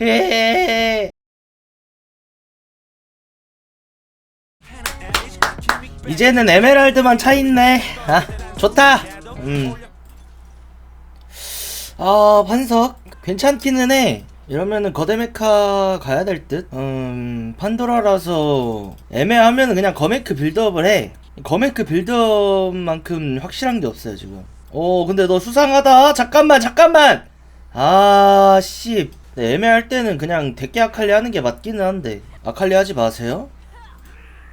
헤헤헤. 이제는 에메랄드만 차 있네. 아, 좋다. 음. 아, 환석 괜찮기는 해. 이러면은 거대메카 가야 될 듯? 음, 판도라라서 애매하면 그냥 거메크 빌드업을 해. 거메크 빌드업만큼 확실한 게 없어요, 지금. 오, 근데 너 수상하다. 잠깐만, 잠깐만! 아, 씨. 네, 애매할 때는 그냥 대깨 아칼리 하는 게 맞기는 한데. 아칼리 하지 마세요?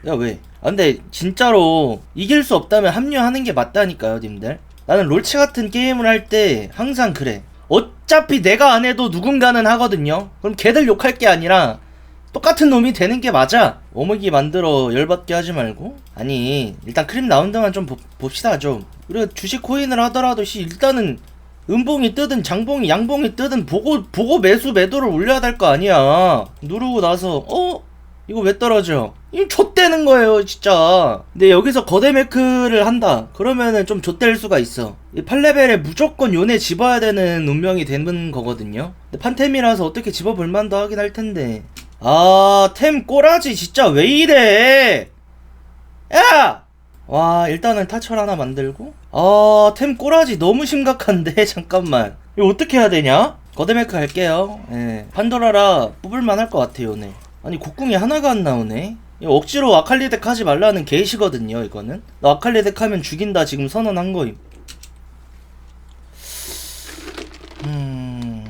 야, 왜? 아, 근데 진짜로 이길 수 없다면 합류하는 게 맞다니까요, 님들. 나는 롤치 같은 게임을 할 때 항상 그래. 어차피 내가 안 해도 누군가는 하거든요. 그럼 걔들 욕할 게 아니라 똑같은 놈이 되는 게 맞아. 오목이 만들어 열받게 하지 말고. 아니, 일단 크림 동안 좀 보- 봅시다, 좀. 우리가 주식 코인을 하더라도, 씨, 일단은 음봉이 뜨든 장봉이 양봉이 뜨든 보고, 보고 매수 매도를 올려야 될 거 아니야. 누르고 나서, 어? 이거 왜 떨어져? 이 좆되는 거예요, 진짜. 근데 여기서 거대 매크를 한다. 그러면은 좀 좆될 수가 있어. 이 8레벨에 무조건 요네 집어야 되는 운명이 되는 거거든요. 근데 판템이라서 어떻게 집어볼 만도 하긴 할 텐데. 아, 템 꼬라지 진짜 왜 이래? 야! 와, 일단은 타철 하나 만들고. 아, 템 꼬라지 너무 심각한데? 잠깐만. 이거 어떻게 해야 되냐? 거대메크 할게요. 예. 판도라라 뽑을만 할 것 같아요, 오늘. 아니, 곡궁이 하나가 안 나오네? 억지로 아칼리 덱 하지 말라는 게시거든요, 이거는. 나 아칼리 덱 하면 죽인다 지금 선언한 거임. 음.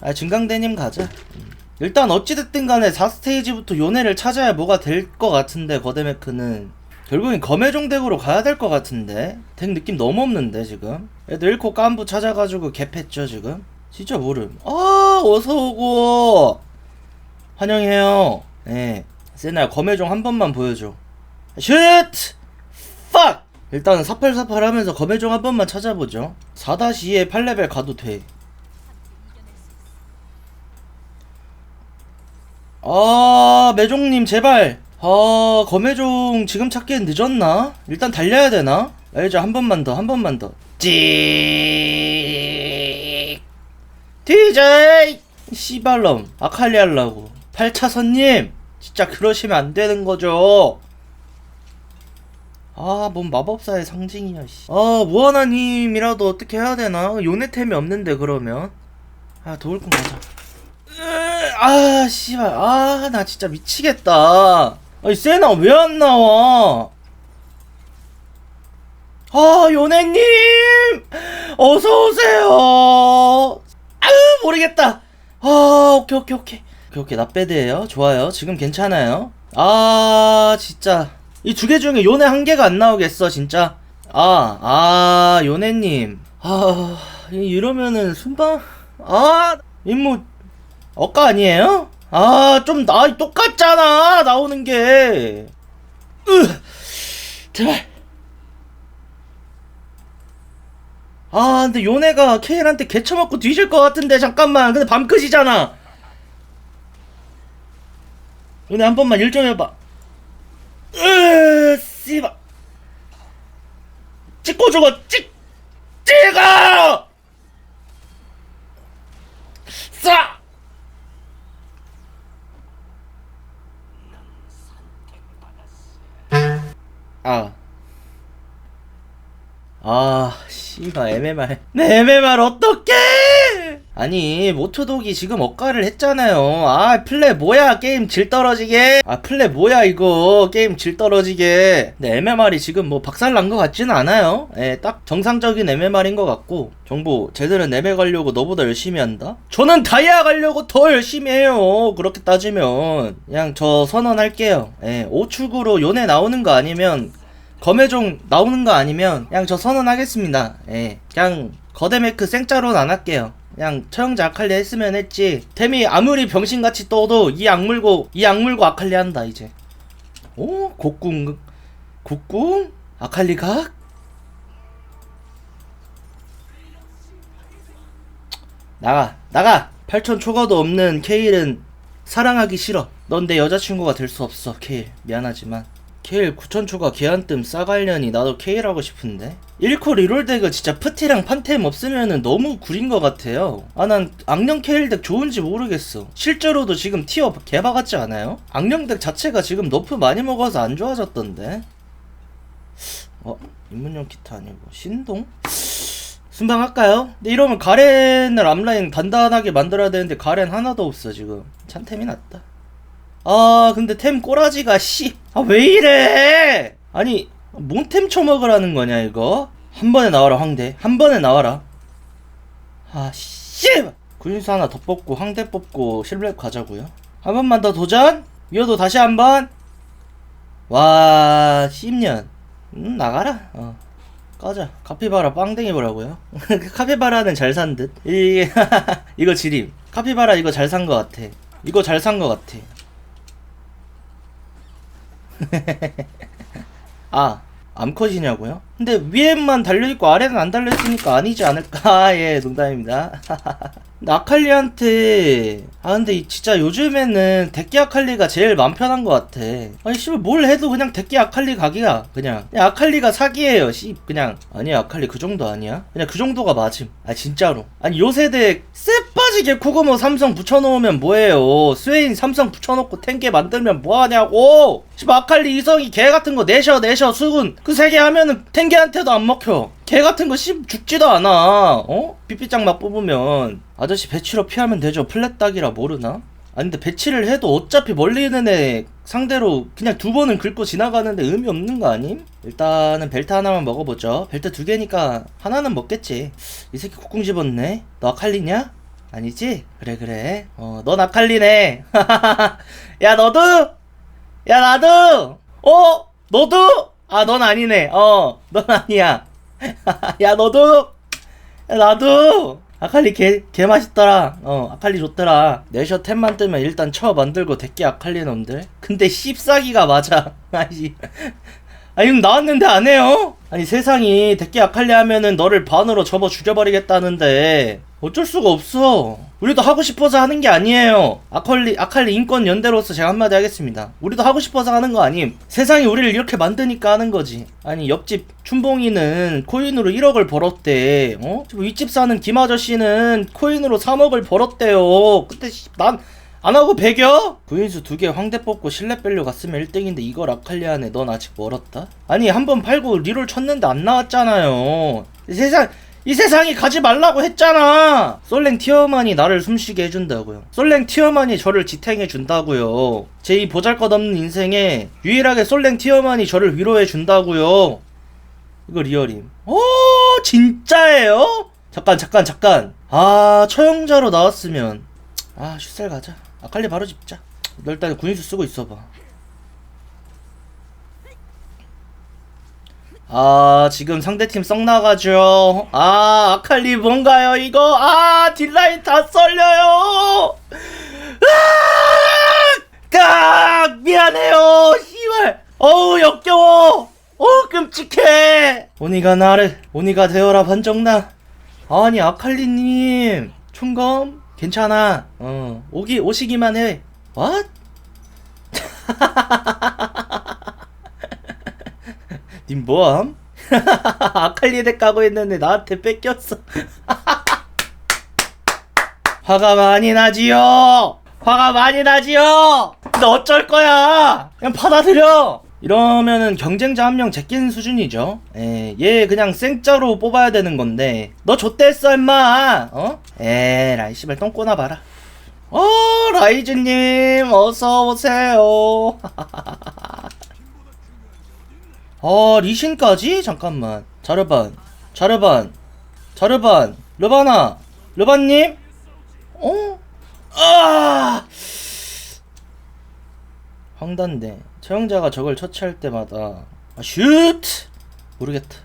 아, 증강대님 가자. 음. 일단 어찌됐든 간에 4스테이지부터 요네를 찾아야 뭐가 될 것 같은데, 거대메크는. 결국엔 검해종 덱으로 가야 될 것 같은데. 덱 느낌 너무 없는데, 지금. 애들 1코 깐부 찾아가지고 갭했죠, 지금. 진짜 모름. 아, 어서오고! 환영해요. 예. 세나야, 검해종 한 번만 보여줘. 슛! 팍! 일단은 사팔사팔 하면서 검해종 한 번만 찾아보죠. 4-2에 8레벨 가도 돼. 아, 매종님, 제발. 아, 검해종 지금 찾기엔 늦었나? 일단 달려야 되나? 알죠, 한 번만 더, 한 번만 더. 찍! DJ! 씨발놈, 아칼리 하려고. 8차선님! 진짜 그러시면 안 되는 거죠. 아, 뭔 마법사의 상징이야, 씨. 아, 무하나님이라도 어떻게 해야 되나? 요네템이 없는데, 그러면. 아, 도울꾼 가자. 으, 아, 씨발. 아, 나 진짜 미치겠다. 아니, 세나 왜 안 나와? 아, 요네님! 어서 오세요! 아유, 모르겠다. 아, 오케이, 오케이, 오케이. 오케이, 오케이. 나 빼드예요 좋아요. 지금 괜찮아요. 아, 진짜. 이 두 개 중에 요네 한 개가 안 나오겠어, 진짜. 아, 아, 요네님. 아, 이- 이러면은 순방, 아, 임무, 억까 아니에요? 아, 좀 나, 똑같잖아, 나오는 게. 으, 제발. 아, 근데 요네가 케일한테 개쳐먹고 뒤질 것 같은데, 잠깐만. 근데 밤끝이잖아. 요네 한 번만 일좀 해봐. 으, 씨발. 찍고 죽어, 찍, 찍어! 아. 아, 씨발, MMR. 내 MMR 어떡해! 아니, 모토독이 지금 억가를 했잖아요. 아, 플레 뭐야, 게임 질 떨어지게. 아, 플레 뭐야, 이거. 게임 질 떨어지게. 근데 MMR이 지금 뭐 박살 난 것 같지는 않아요. 예, 딱 정상적인 MMR인 것 같고. 정보, 쟤들은 ML 가려고 너보다 열심히 한다? 저는 다이아 가려고 더 열심히 해요. 그렇게 따지면. 그냥 저 선언할게요. 예, 5축으로 요네 나오는 거 아니면 검해종 나오는 거 아니면 그냥 저 선언하겠습니다. 예. 그냥 거대메크 생짜로는 안 할게요. 그냥 처형자 아칼리 했으면 했지. 템이 아무리 병신같이 떠도 이 악물고 이 악물고 아칼리 한다 이제. 오 곡궁 곡궁 아칼리 각. 나가 나가 8천 초과도 없는 케일은 사랑하기 싫어. 넌 내 여자친구가 될 수 없어 케일 미안하지만 케일 9천초가 개한뜸 싸갈려니 나도 케일 하고 싶은데 1코 리롤 덱은 진짜 프티랑 판템 없으면은 너무 구린 것 같아요 아 난 악령 케일 덱 좋은지 모르겠어 실제로도 지금 티어 개바 같지 않아요? 악령 덱 자체가 지금 너프 많이 먹어서 안 좋아졌던데 어? 입문용 기타 아니고 신동? 순방 할까요? 근데 이러면 가렌을 앞라인 단단하게 만들어야 되는데 가렌 하나도 없어 지금 찬템이 낫다 아 근데 템 꼬라지가 씨. 아 왜 이래? 아니 뭔템 처먹으라는 거냐 이거? 한 번에 나와라 황대. 한 번에 나와라. 아씨. 군인수 하나 더 뽑고 황대 뽑고 실력 가자고요. 한 번만 더 도전? 위어도 다시 한번? 와 10년. 음 나가라. 어. 꺼져. 카피바라 빵댕이 보라고요. 카피바라는 잘 산 듯. 이 이거 지림. 카피바라 이거 잘 산 거 같아. 이거 잘 산 거 같아 아 암컷이냐고요? 근데 위에만 달려있고 아래는 안 달려있으니까 아니지 않을까 예 농담입니다 아칼리한테 아 근데 이- 진짜 요즘에는 데끼 아칼리가 제일 맘 편한 것 같아. 아니 씨발 뭘 해도 그냥 데끼 아칼리 각이야 그냥. 그냥 아칼리가 사기예요 씨. 그냥. 아니야 아칼리 그 정도 아니야? 그냥 그 정도가 맞음. 아 진짜로. 아니 요 세대 쎄빠지게 코그모 삼성 붙여놓으면 뭐해요? 스웨인 삼성 붙여놓고 탱게 만들면 뭐하냐고! 씨발 아칼리 이성이 개 같은 거 내셔 내셔 수군. 그 세 개 하면은 탱게한테도 안 먹혀 개 같은 거씨 죽지도 않아 어? 삐삐짝 막 뽑으면 아저씨 배치로 피하면 되죠 플랫 딱이라 모르나? 아니 근데 배치를 해도 어차피 멀리 있는 애 상대로 그냥 두 번은 긁고 지나가는데 의미 없는 거 아님? 일단은 벨트 하나만 먹어보죠 벨트 두 개니까 하나는 먹겠지 이 새끼 콧궁 집었네 너 아칼리냐? 아니지? 그래 그래 어 넌 아칼리네 야 너도? 야 나도? 어? 너도? 아 넌 아니네 어 넌 아니야 야 너도? 야, 나도! 아칼리 개, 개 맛있더라. 어 아칼리 좋더라. 내셔 템만 뜨면 일단 쳐 만들고 대끼 아칼리 놈들 근데 씹사기가 맞아. 아니 아 이거 나왔는데 안 해요? 아니 세상이 대끼 아칼리 하면은 너를 반으로 접어 죽여버리겠다는데 어쩔 수가 없어. 우리도 하고 싶어서 하는 게 아니에요. 아칼리 아칼리 인권 연대로서 제가 한마디 하겠습니다. 우리도 하고 싶어서 하는 거 아님? 세상이 우리를 이렇게 만드니까 하는 거지. 아니 옆집 춘봉이는 코인으로 1억을 벌었대. 어? 윗집 사는 김 아저씨는 코인으로 3억을 벌었대요. 씨, 난 안 하고 배겨? 구인수 두 개 황대 뽑고 실내 뺄려 갔으면 1등인데 이걸 아칼리하네. 넌 아직 멀었다? 아니 한 번 팔고 리롤 쳤는데 안 나왔잖아요. 이 세상 이 세상이 가지 말라고 했잖아! 솔랭 티어만이 나를 숨쉬게 해준다고요. 솔랭 티어만이 저를 지탱해 준다고요. 제 이 보잘것없는 인생에 유일하게 솔랭 티어만이 저를 위로해 준다고요. 이거 리얼임. 오 진짜예요? 잠깐 잠깐 잠깐. 아 처형자로 나왔으면. 아 슈셀 가자 아칼리 바로 집자. 너 일단 군인수 쓰고 있어봐. 아 지금 상대팀 썩 나가죠? 아 아칼리 뭔가요 이거? 아 딜라인 다 썰려요! 아 미안해요 씨발. 어우 역겨워. 어 끔찍해. 오니가 나를 오니가 되어라 반정나. 아니 아칼리님. 총검 괜찮아. 어 오기 오시기만 해. 왓? 님 뭐함? 아칼리 덱 까고 있는데 나한테 뺏겼어. 화가 많이 나지요. 화가 많이 나지요. 근데 어쩔 거야? 그냥 받아들여 이러면은 경쟁자 한 명 제낀 수준이죠 예, 얘 그냥 생짜로 뽑아야 되는 건데 너 좆됐어 임마 어? 에라이 씨발 똥 꼬나 봐라 어 라이즈님 어서 오세요 아 리신까지? 잠깐만 자르반 자르반 자르반 르바나 르바님? 어? 아 황단대 처형자가 적을 처치할 때마다 아, 슛! 모르겠다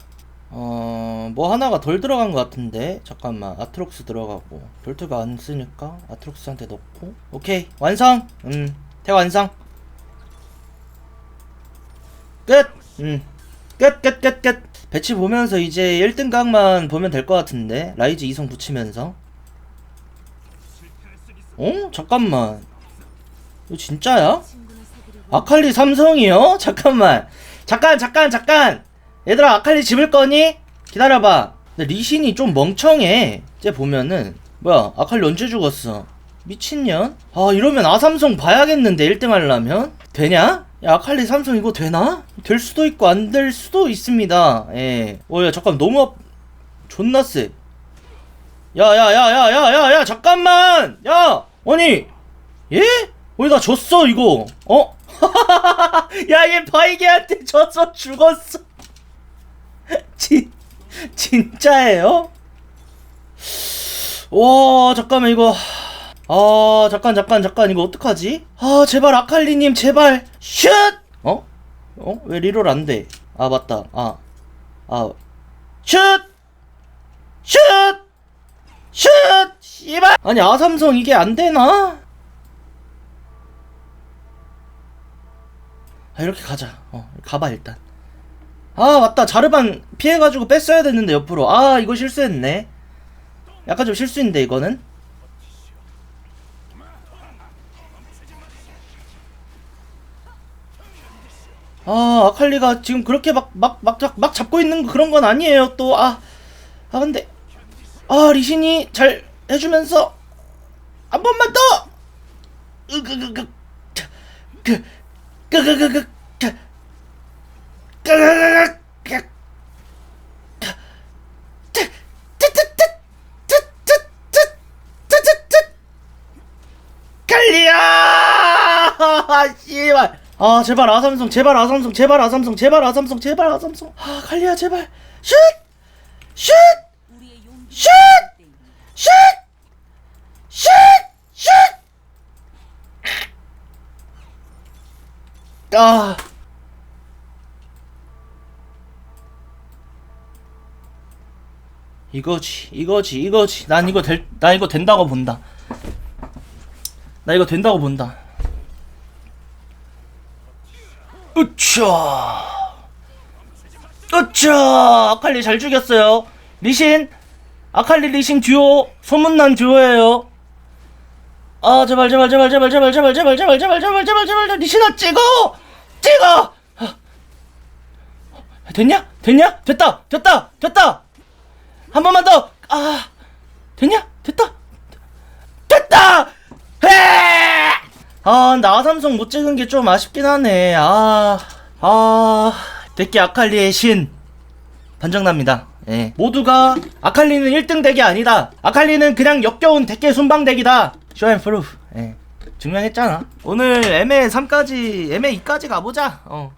어... 뭐 하나가 덜 들어간 것 같은데 잠깐만 아트록스 들어가고 돌트가 안 쓰니까 아트록스한테 넣고 오케이 완성! 음 대완성 끝! 음 끝 끝 끝 끝 배치 보면서 이제 1등 각만 보면 될 것 같은데 라이즈 2성 붙이면서 어? 잠깐만 이거 진짜야? 아칼리 삼성이요? 잠깐만. 잠깐, 잠깐, 잠깐. 얘들아, 아칼리 집을 거니? 기다려봐. 근데 리신이 좀 멍청해. 쟤 보면은. 뭐야, 아칼리 언제 죽었어? 미친년? 아, 이러면 아삼성 봐야겠는데, 1등 하려면? 되냐? 야, 아칼리 삼성 이거 되나? 될 수도 있고, 안 될 수도 있습니다. 예. 어, 야, 잠깐, 너무 앞, 존나 세. 야, 야, 야, 야, 야, 야, 야, 잠깐만! 야! 아니, 예? 왜 나 졌어 이거? 어? 야 얘 바이게한테 져서 죽었어. 진 진짜예요? 와 잠깐만 이거 아 잠깐 잠깐 잠깐 이거 어떡하지? 아 제발 아칼리님 제발 슛! 어? 어? 왜 리롤 안 돼? 아 맞다 아 아. 슛! 슛! 슛! 씨발! 아니 아삼성 이게 안 되나? 아 이렇게 가자. 어 가봐 일단. 아 맞다. 자르반 피해가지고 뺐어야 됐는데 옆으로. 아 이거 실수했네. 약간 좀 실수인데 이거는? 아 아칼리가 지금 그렇게 막 막 막 막 잡고 있는 거 그런 건 아니에요 또. 아 아 근데 아 리신이 잘 해주면서 한 번만 더! 으그그그 그 끄끄끄끄 끄끄끄끄 갈리야 씨발 아 제발 아삼성 제발 아삼성 제발 아삼성 제발 아삼성 제발 아삼성 아 갈리야 제발 슛! 슛! 슛! 슛! 슛! 슛! 아. 이거지, 이거지, 이거지. 난 이거 될, 나 이거 된다고 본다. 나 이거 된다고 본다. 으쌰. 으쌰. 아칼리 잘 죽였어요. 리신. 아칼리 리신 듀오. 소문난 듀오예요. 아 제발 제발 제발 제발 제발 제발 제발 제발 제발 제발 제발 제발 리신아 찍어 아. 됐냐 됐냐 됐다 됐다 됐다 한 번만 더 아 됐냐 됐다 됐다 해아 나 삼성 못 찍은 게 좀 아쉽긴 하네 아 아 데끼 아칼리의 신 반정납니다. 예. 모두가 아칼리는 1등 덱이 아니다. 아칼리는 그냥 역겨운 덱의 순방 덱이다. 쇼앤 프루프. 예. 증명했잖아. 오늘 MA 3까지, MA 2까지 가보자. 어.